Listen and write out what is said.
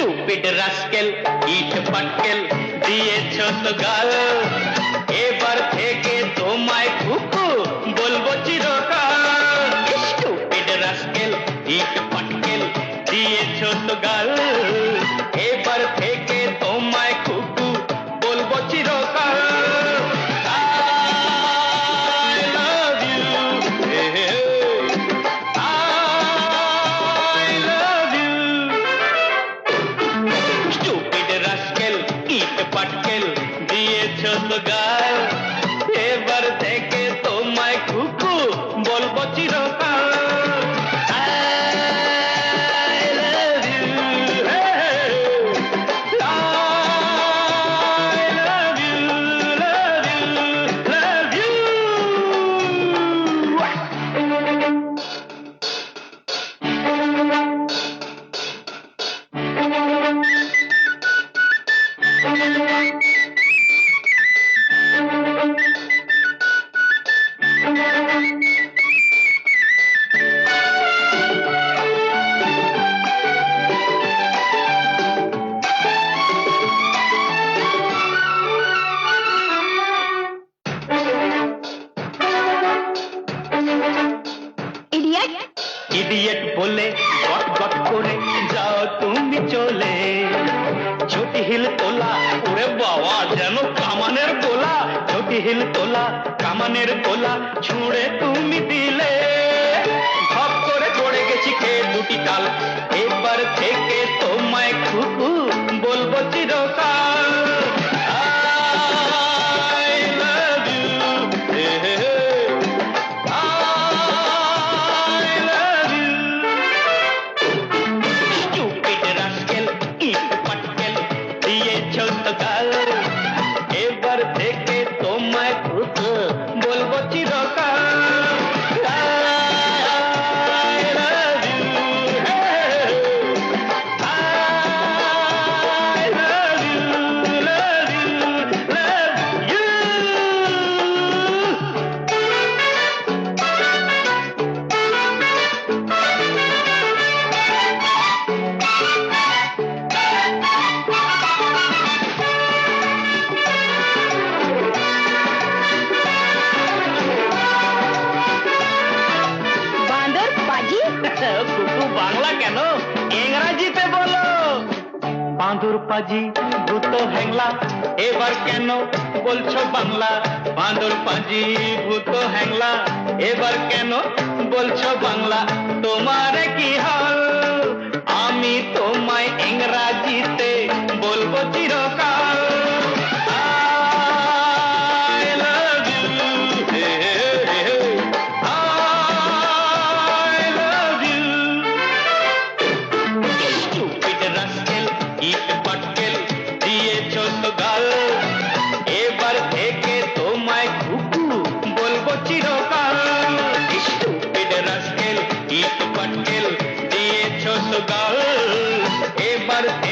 Stupid rascal ইট পাটকেল দিয়েছ তো গাল। এবার থেকে তোমায় কুকু বলব চিরকাল। স্টুপিড রাস্কেল ইট পাটকেল দিয়েছ তো গাল। Still इडियट बोले बट बट करे जाओ तुम भी ছোটি হিল তোলা, ওরে বাবা, যেন কামানের গোলা ছোটি হিল তোলা, কামানের গোলা ছুঁড়ে তুমি দিলে। ধপ করে পড়ে গেছি খেয়ে দুটি কাল কেন ইংরাজিতে বলো। পাজি, ভূত হ্যাংলা এবার কেন বলছো বাংলা? বাঁদর পাজি, ভূত হ্যাংলা এবার কেন বলছো বাংলা? তোমার কি হাল everybody.